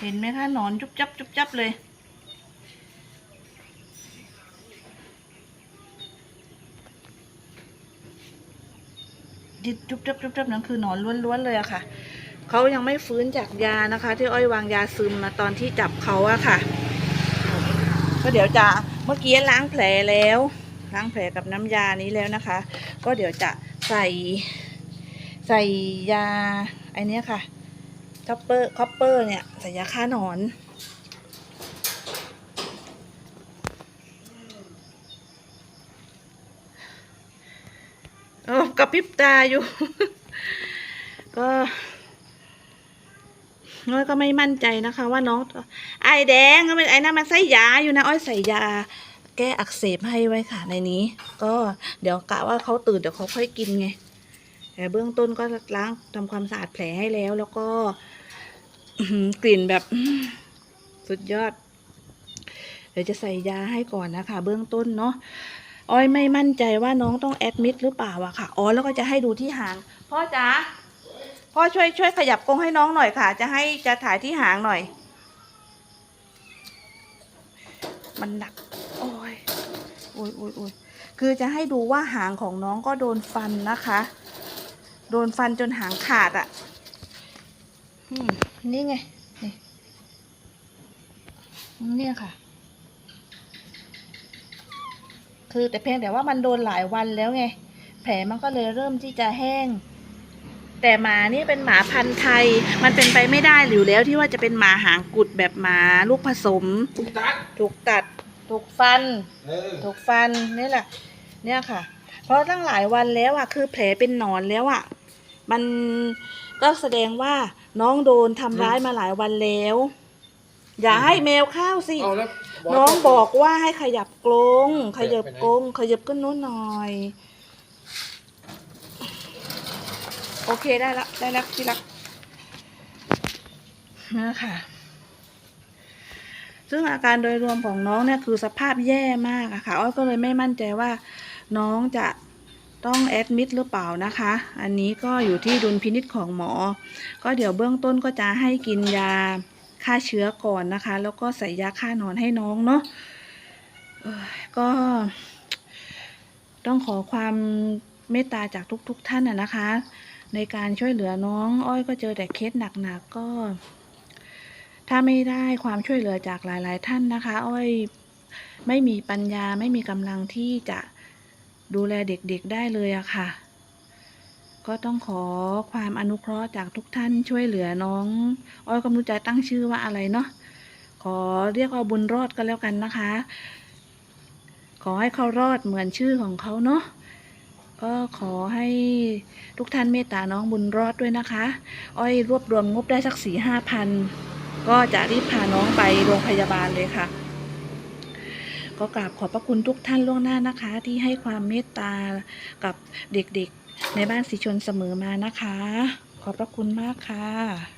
เห็นไหมคะหนอนจุบจับจุบจับเลย ดิจุบจับจุบจับนั่นคือหนอนล้วนๆเลยอะค่ะเขายังไม่ฟื้นจากยานะคะ ที่อ้อยวางยาซึมมาตอนที่จับเขาอะค่ะ ก็เดี๋ยวจะเมื่อกี้ล้างแผลแล้วล้างแผลกับน้ำยานี้แล้วนะคะ ก็เดี๋ยวจะใส่ใส่ยาไอเนี้ยค่ะ คัพเปอร์คัพเปอร์เนี่ยใส่ยาฆ่าหนอนโอ้กับพริบตาอยู่ ก็น้อยก็ไม่มั่นใจนะคะ ว่าน้องไอแดงก็เป็นไอ้นั่นมันใส่ยาอยู่นะ อ้อยใส่ยา แก้อักเสบให้ไว้ค่ะในนี้ ก็เดี๋ยวกะว่าเขาตื่นเดี๋ยวเขาค่อยกินไง แต่เบื้องต้นก็ล้างทำความสะอาดแผลให้แล้ว แล้วก็กลิ่นแบบสุดยอด เดี๋ยวจะใส่ยาให้ก่อนนะคะ เบื้องต้นเนาะอ้อยไม่มั่นใจว่าน้องต้องแอดมิดหรือเปล่าอะค่ะ อ๋อ แล้วก็จะให้ดูที่หาง พ่อจ๋า พ่อช่วยช่วยขยับกรงให้น้องหน่อยค่ะ จะให้จะถ่ายที่หางหน่อย มันหนัก โอ้ยโอ้ยโอ้ยโอ้ยคือจะให้ดูว่าหางของน้องก็โดนฟันนะคะ โดนฟันจนหางขาดอะ่ะอืมนี่ไง นี่เนี่ยค่ะ คือแต่เพียงแต่ว่ามันโดนหลายวันแล้วไง แผลมันก็เลยเริ่มที่จะแห้ง แต่หมานี่เป็นหมาพันธุ์ไทย มันเป็นไปไม่ได้อยู่แล้วที่ว่าจะเป็นหมาหางกุดแบบหมาลูกผสมทุกตัด ถูกตัด ถูกฟันเออถูกฟันนี่แหละ เนี่ยค่ะ เพราะตั้งหลายวันแล้วอะ คือแผลเป็นหนอนแล้วอะ มันก็แสดงว่าน้องโดนทำร้ายมาหลายวันแล้ว อย่าให้แมวเข้าวสิ เอาแล้วน้องบอกว่าให้ขยับกรงขยับกรงขยับขึ้นนู้นหน่อย โอเคได้ละได้แล้วที่รักนี่ค่ะ ซึ่งอาการโดยรวมของน้องเนี่ยคือสภาพแย่มากอะค่ะอ้อยก็เลยไม่มั่นใจว่า น้องจะ ต้องแอดมิดหรือเปล่านะคะ อันนี้ก็อยู่ที่ดุลพินิจของหมอ ก็เดี๋ยวเบื้องต้นก็จะให้กินยาฆ่าเชื้อก่อนนะคะ แล้วก็ใส่ยาฆ่านอนให้น้องเนาะก็ต้องขอความเมตตาจากทุกๆทท่านอะนะคะ ในการช่วยเหลือน้อง อ้อยก็เจอแต่เคสหนักๆก็ ถ้าไม่ได้ความช่วยเหลือจากหลาย ๆ ท่านนะคะ อ้อยไม่มีปัญญาไม่มีกำลังที่จะ ดูแลเด็กๆได้เลยอะค่ะ ก็ต้องขอความอนุเคราะห์จากทุกท่านช่วยเหลือน้องอ้อยก็ไม่รู้จะตั้งชื่อว่าอะไรเนาะขอเรียกว่าบุญรอดก็แล้วกันนะคะ ขอให้เขารอดเหมือนชื่อของเขาเนาะก็ขอให้ทุกท่านเมตตาน้องบุญรอดด้วยนะคะ อ้อยรวบรวมงบได้สักสี่ห้าพัน ก็จะรีบพาน้องไปโรงพยาบาลเลยค่ะ ก็กราบขอบพระคุณทุกท่านล่วงหน้านะคะ ที่ให้ความเมตตากับเด็กๆ ในบ้านสีชนเสมอมานะคะ ขอบพระคุณมากค่ะ